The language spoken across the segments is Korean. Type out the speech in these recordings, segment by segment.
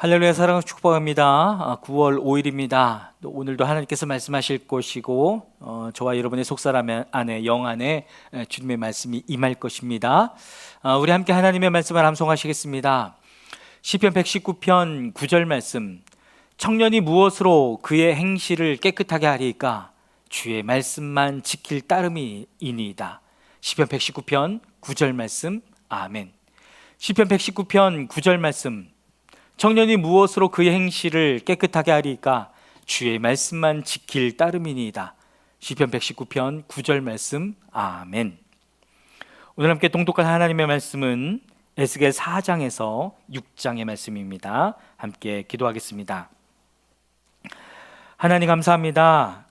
할렐루야 사랑을 축복합니다. 9월 5일입니다. 오늘도 하나님께서 말씀하실 것이고 어, 저와 여러분의 속사람 안에 영 안에 에, 주님의 말씀이 임할 것입니다. 어, 우리 함께 하나님의 말씀을 함송하시겠습니다. 시편 119편 9절 말씀 청년이 무엇으로 그의 행실을 깨끗하게 하리까 주의 말씀만 지킬 따름이니이다. 시편 119편 9절 말씀 아멘. 시편 119편 9절 말씀 청년이 무엇으로 그의 행실을 깨끗하게 하리까 주의 말씀만 지킬 따름이니이다. 시편 119편 9절 말씀 아멘. 오늘 함께 동독한 하나님의 말씀은 에스겔 4장에서 6장의 말씀입니다. 함께 기도하겠습니다. 하나님 감사합니다.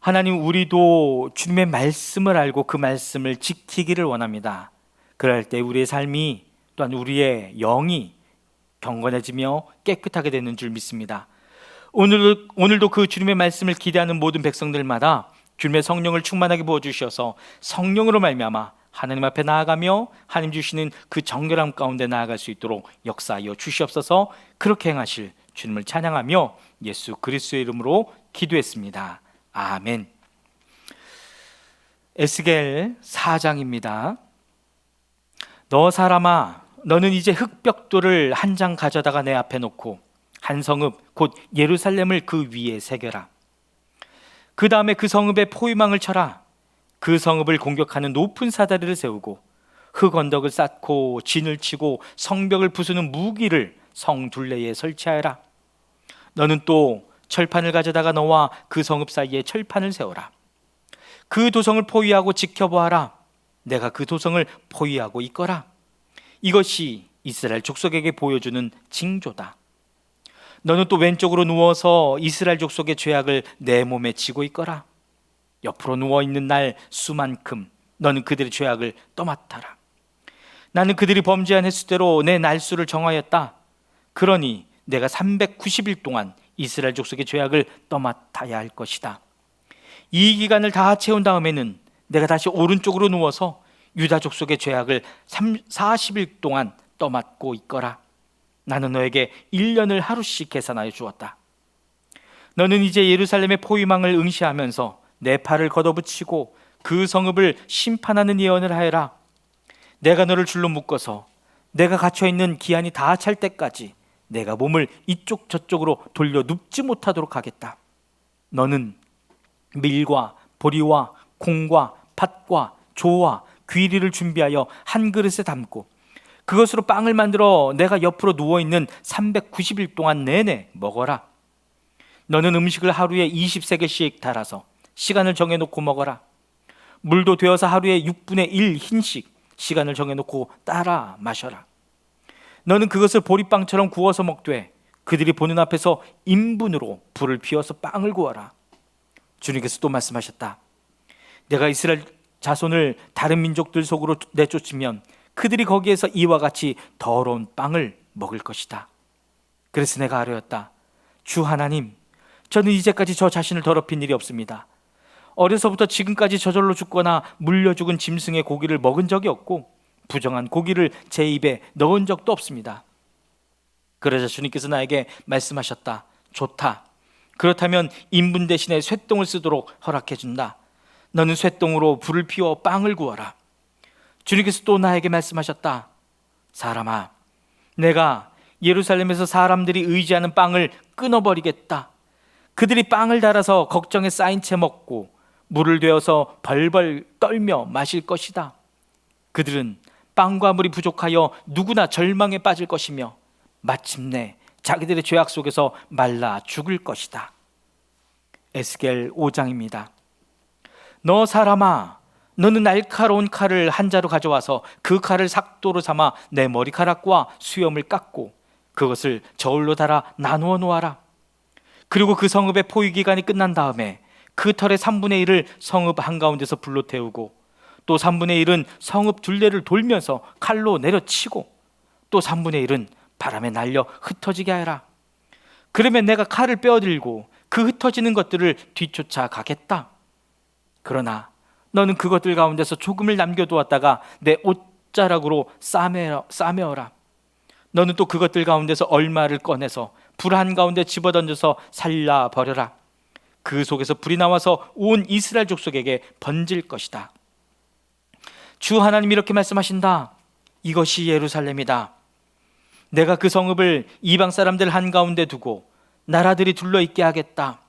하나님 우리도 주님의 말씀을 알고 그 말씀을 지키기를 원합니다. 그럴 때 우리의 삶이 또한 우리의 영이 경건해지며 깨끗하게 되는 줄 믿습니다. 오늘도, 오늘도 그 주님의 말씀을 기대하는 모든 백성들마다 주님의 성령을 충만하게 부어주셔서 성령으로 말미암아 하나님 앞에 나아가며 하나님 주시는 그 정결함 가운데 나아갈 수 있도록 역사하여 주시옵소서 그렇게 행하실 주님을 찬양하며 예수 그리스도의 이름으로 기도했습니다. 아멘. 에스겔 4장입니다. 너 사람아 너는 이제 흙벽돌을 한 장 가져다가 내 앞에 놓고 한 성읍 곧 예루살렘을 그 위에 새겨라. 그 다음에 그 성읍에 포위망을 쳐라. 그 성읍을 공격하는 높은 사다리를 세우고 흙 언덕을 쌓고 진을 치고 성벽을 부수는 무기를 성 둘레에 설치하여라. 너는 또 철판을 가져다가 너와 그 성읍 사이에 철판을 세워라. 그 도성을 포위하고 지켜보아라. 내가 그 도성을 포위하고 있거라. 이것이 이스라엘 족속에게 보여주는 징조다. 너는 또 왼쪽으로 누워서 이스라엘 족속의 죄악을 내 몸에 지고 있거라. 옆으로 누워 있는 날 수만큼 너는 그들의 죄악을 떠맡아라. 나는 그들이 범죄한 횟수대로 내 날수를 정하였다. 그러니 내가 390일 동안 이스라엘 족속의 죄악을 떠맡아야 할 것이다. 이 기간을 다 채운 다음에는 내가 다시 오른쪽으로 누워서 유다 족 속의 죄악을 3, 40일 동안 떠맡고 있거라. 나는 너에게 1년을 하루씩 계산하여 주었다. 너는 이제 예루살렘의 포위망을 응시하면서 내 팔을 걷어붙이고 그 성읍을 심판하는 예언을 하여라. 내가 너를 줄로 묶어서 내가 갇혀 있는 기한이 다 찰 때까지 내가 몸을 이쪽 저쪽으로 돌려 눕지 못하도록 하겠다. 너는 밀과 보리와 콩과 팥과 조와 귀리를 준비하여 한 그릇에 담고 그것으로 빵을 만들어 내가 옆으로 누워 있는 390일 동안 내내 먹어라. 너는 음식을 하루에 20세계씩 달아서 시간을 정해 놓고 먹어라. 물도 되어서 하루에 6분의 1 흰씩 시간을 정해 놓고 따라 마셔라. 너는 그것을 보리빵처럼 구워서 먹되 그들이 보는 앞에서 인분으로 불을 피워서 빵을 구워라. 주님께서 또 말씀하셨다. 내가 이스라엘 자손을 다른 민족들 속으로 내쫓으면 그들이 거기에서 이와 같이 더러운 빵을 먹을 것이다. 그래서 내가 아뢰었다. 주 하나님, 저는 이제까지 저 자신을 더럽힌 일이 없습니다. 어려서부터 지금까지 저절로 죽거나 물려 죽은 짐승의 고기를 먹은 적이 없고 부정한 고기를 제 입에 넣은 적도 없습니다. 그러자 주님께서 나에게 말씀하셨다. 좋다. 그렇다면 인분 대신에 쇠똥을 쓰도록 허락해 준다. 너는 쇠똥으로 불을 피워 빵을 구워라. 주님께서 또 나에게 말씀하셨다. 사람아, 내가 예루살렘에서 사람들이 의지하는 빵을 끊어버리겠다. 그들이 빵을 달아서 걱정에 쌓인 채 먹고 물을 되어서 벌벌 떨며 마실 것이다. 그들은 빵과 물이 부족하여 누구나 절망에 빠질 것이며 마침내 자기들의 죄악 속에서 말라 죽을 것이다. 에스겔 5장입니다. 너 사람아 너는 날카로운 칼을 한 자루 가져와서 그 칼을 삭도로 삼아 내 머리카락과 수염을 깎고 그것을 저울로 달아 나누어 놓아라. 그리고 그 성읍의 포위 기간이 끝난 다음에 그 털의 3분의 1을 성읍 한가운데서 불로 태우고 또 3분의 1은 성읍 둘레를 돌면서 칼로 내려치고 또 3분의 1은 바람에 날려 흩어지게 하라. 그러면 내가 칼을 빼어들고 그 흩어지는 것들을 뒤쫓아 가겠다. 그러나 너는 그것들 가운데서 조금을 남겨두었다가 내 옷자락으로 싸매어, 싸매어라. 너는 또 그것들 가운데서 얼마를 꺼내서 불 한 가운데 집어던져서 살라 버려라. 그 속에서 불이 나와서 온 이스라엘 족속에게 번질 것이다. 주 하나님 이렇게 말씀하신다. 이것이 예루살렘이다. 내가 그 성읍을 이방 사람들 한가운데 두고 나라들이 둘러 있게 하겠다.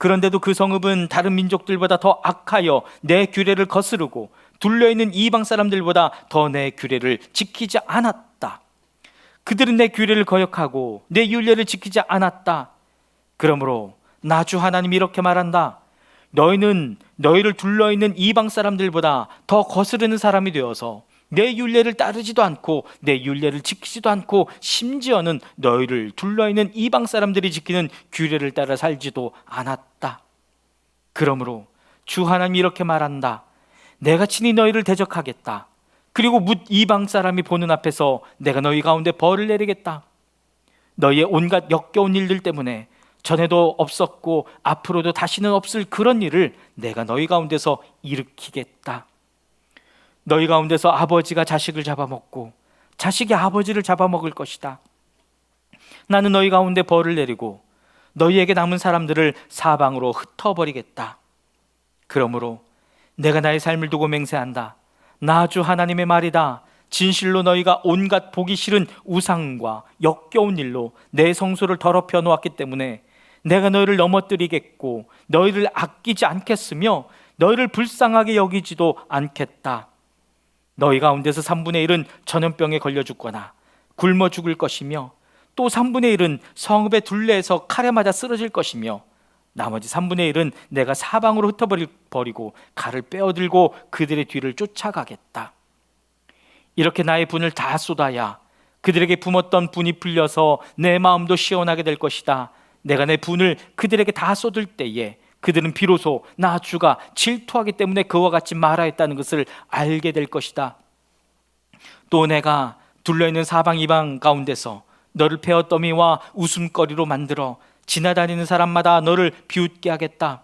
그런데도 그 성읍은 다른 민족들보다 더 악하여 내 규례를 거스르고 둘러 있는 이방 사람들보다 더 내 규례를 지키지 않았다. 그들은 내 규례를 거역하고 내 율례를 지키지 않았다. 그러므로 나주 하나님 이렇게 말한다. 너희는 너희를 둘러 있는 이방 사람들보다 더 거스르는 사람이 되어서 내 율례를 따르지도 않고 내 율례를 지키지도 않고 심지어는 너희를 둘러 있는 이방 사람들이 지키는 규례를 따라 살지도 않았다. 그러므로 주 하나님이 이렇게 말한다. 내가 친히 너희를 대적하겠다. 그리고 묻 이방 사람이 보는 앞에서 내가 너희 가운데 벌을 내리겠다. 너희의 온갖 역겨운 일들 때문에 전에도 없었고 앞으로도 다시는 없을 그런 일을 내가 너희 가운데서 일으키겠다. 너희 가운데서 아버지가 자식을 잡아먹고 자식이 아버지를 잡아먹을 것이다. 나는 너희 가운데 벌을 내리고 너희에게 남은 사람들을 사방으로 흩어버리겠다. 그러므로 내가 나의 삶을 두고 맹세한다. 나 주 하나님의 말이다. 진실로 너희가 온갖 보기 싫은 우상과 역겨운 일로 내 성소를 더럽혀 놓았기 때문에 내가 너희를 넘어뜨리겠고 너희를 아끼지 않겠으며 너희를 불쌍하게 여기지도 않겠다. 너희 가운데서 3분의 1은 전염병에 걸려 죽거나 굶어 죽을 것이며 또 3분의 1은 성읍의 둘레에서 칼에 맞아 쓰러질 것이며 나머지 3분의 1은 내가 사방으로 흩어버리고 칼을 빼어들고 그들의 뒤를 쫓아가겠다. 이렇게 나의 분을 다 쏟아야 그들에게 품었던 분이 풀려서 내 마음도 시원하게 될 것이다. 내가 내 분을 그들에게 다 쏟을 때에 그들은 비로소 나 주가 질투하기 때문에 그와 같이 말하였다는 것을 알게 될 것이다. 또 내가 둘러 있는 사방 이방 가운데서 너를 베어 더미와 웃음거리로 만들어 지나다니는 사람마다 너를 비웃게 하겠다.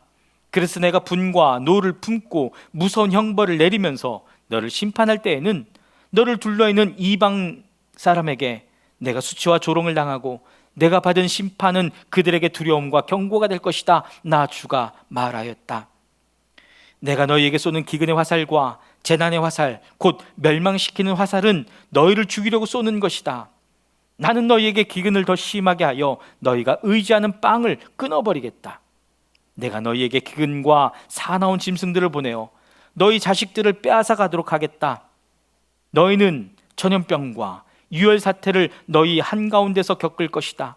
그래서 내가 분과 노를 품고 무서운 형벌을 내리면서 너를 심판할 때에는 너를 둘러 있는 이방 사람에게 내가 수치와 조롱을 당하고 내가 받은 심판은 그들에게 두려움과 경고가 될 것이다. 나 주가 말하였다. 내가 너희에게 쏘는 기근의 화살과 재난의 화살, 곧 멸망시키는 화살은 너희를 죽이려고 쏘는 것이다. 나는 너희에게 기근을 더 심하게 하여 너희가 의지하는 빵을 끊어버리겠다. 내가 너희에게 기근과 사나운 짐승들을 보내어 너희 자식들을 빼앗아 가도록 하겠다. 너희는 전염병과 유혈 사태를 너희 한가운데서 겪을 것이다.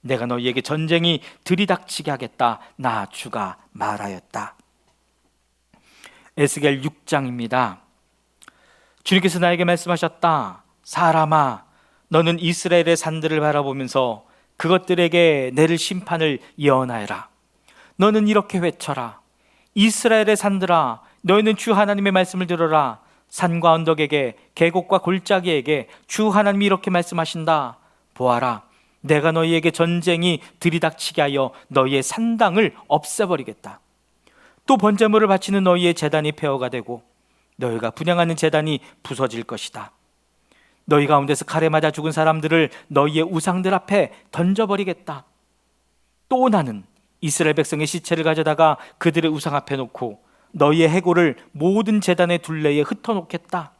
내가 너희에게 전쟁이 들이닥치게 하겠다. 나 주가 말하였다. 에스겔 6장입니다. 주님께서 나에게 말씀하셨다. 사람아, 너는 이스라엘의 산들을 바라보면서 그것들에게 내릴 심판을 예언하여라. 너는 이렇게 외쳐라. 이스라엘의 산들아, 너희는 주 하나님의 말씀을 들어라. 산과 언덕에게 계곡과 골짜기에게 주 하나님이 이렇게 말씀하신다. 보아라. 내가 너희에게 전쟁이 들이닥치게 하여 너희의 산당을 없애버리겠다. 또 번제물을 바치는 너희의 재단이 폐허가 되고 너희가 분양하는 재단이 부서질 것이다. 너희 가운데서 칼에 맞아 죽은 사람들을 너희의 우상들 앞에 던져버리겠다. 또 나는 이스라엘 백성의 시체를 가져다가 그들의 우상 앞에 놓고 너희의 해골을 모든 재단의 둘레에 흩어놓겠다.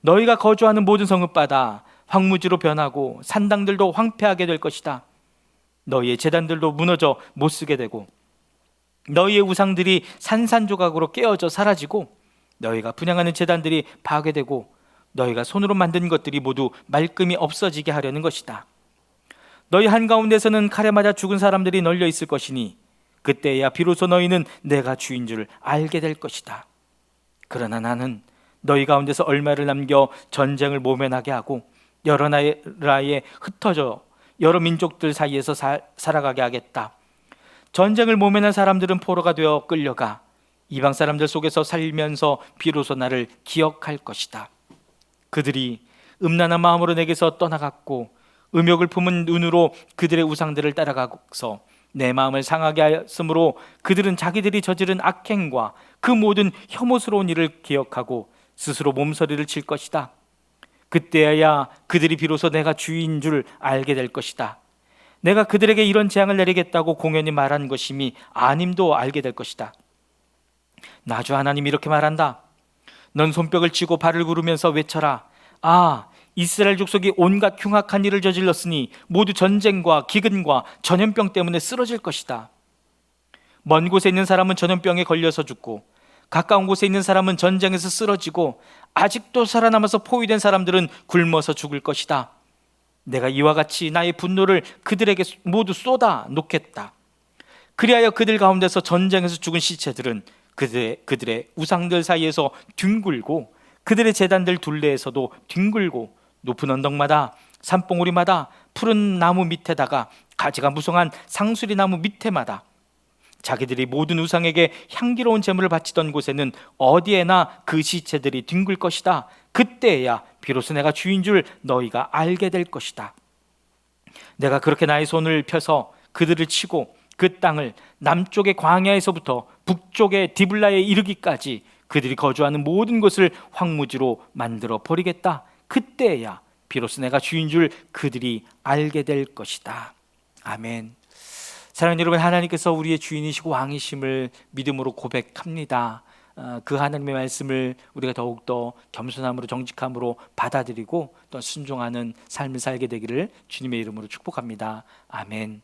너희가 거주하는 모든 성읍바다 황무지로 변하고 산당들도 황폐하게 될 것이다. 너희의 재단들도 무너져 못 쓰게 되고 너희의 우상들이 산산조각으로 깨어져 사라지고 너희가 분양하는 재단들이 파괴되고 너희가 손으로 만든 것들이 모두 말끔히 없어지게 하려는 것이다. 너희 한가운데서는 칼에 맞아 죽은 사람들이 널려 있을 것이니 그때야 비로소 너희는 내가 주인 줄 알게 될 것이다. 그러나 나는 너희 가운데서 얼마를 남겨 전쟁을 모면하게 하고 여러 나라에 흩어져 여러 민족들 사이에서 사, 살아가게 하겠다. 전쟁을 모면한 사람들은 포로가 되어 끌려가 이방 사람들 속에서 살면서 비로소 나를 기억할 것이다. 그들이 음란한 마음으로 내게서 떠나갔고 음욕을 품은 눈으로 그들의 우상들을 따라가서 내 마음을 상하게 하였으므로 그들은 자기들이 저지른 악행과 그 모든 혐오스러운 일을 기억하고 스스로 몸서리를 칠 것이다. 그때야 그들이 비로소 내가 주인 줄 알게 될 것이다. 내가 그들에게 이런 재앙을 내리겠다고 공연히 말한 것임이 아님도 알게 될 것이다. 나주 하나님 이렇게 말한다. 넌 손뼉을 치고 발을 구르면서 외쳐라. 아, 이스라엘 족속이 온갖 흉악한 일을 저질렀으니 모두 전쟁과 기근과 전염병 때문에 쓰러질 것이다. 먼 곳에 있는 사람은 전염병에 걸려서 죽고 가까운 곳에 있는 사람은 전쟁에서 쓰러지고 아직도 살아남아서 포위된 사람들은 굶어서 죽을 것이다. 내가 이와 같이 나의 분노를 그들에게 모두 쏟아 놓겠다. 그리하여 그들 가운데서 전쟁에서 죽은 시체들은 그들의, 그들의 우상들 사이에서 뒹굴고 그들의 재단들 둘레에서도 뒹굴고 높은 언덕마다 산봉우리마다 푸른 나무 밑에다가 가지가 무성한 상수리 나무 밑에마다 자기들이 모든 우상에게 향기로운 제물을 바치던 곳에는 어디에나 그 시체들이 뒹굴 것이다. 그때야 비로소 내가 주인 줄 너희가 알게 될 것이다. 내가 그렇게 나의 손을 펴서 그들을 치고 그 땅을 남쪽의 광야에서부터 북쪽의 디블라에 이르기까지 그들이 거주하는 모든 곳을 황무지로 만들어 버리겠다. 그때야 비로소 내가 주인 줄 그들이 알게 될 것이다. 아멘. 사랑하는 여러분, 하나님께서 우리의 주인이시고 왕이심을 믿음으로 고백합니다. 어, 그 하나님의 말씀을 우리가 더욱더 겸손함으로 정직함으로 받아들이고 또 순종하는 삶을 살게 되기를 주님의 이름으로 축복합니다. 아멘.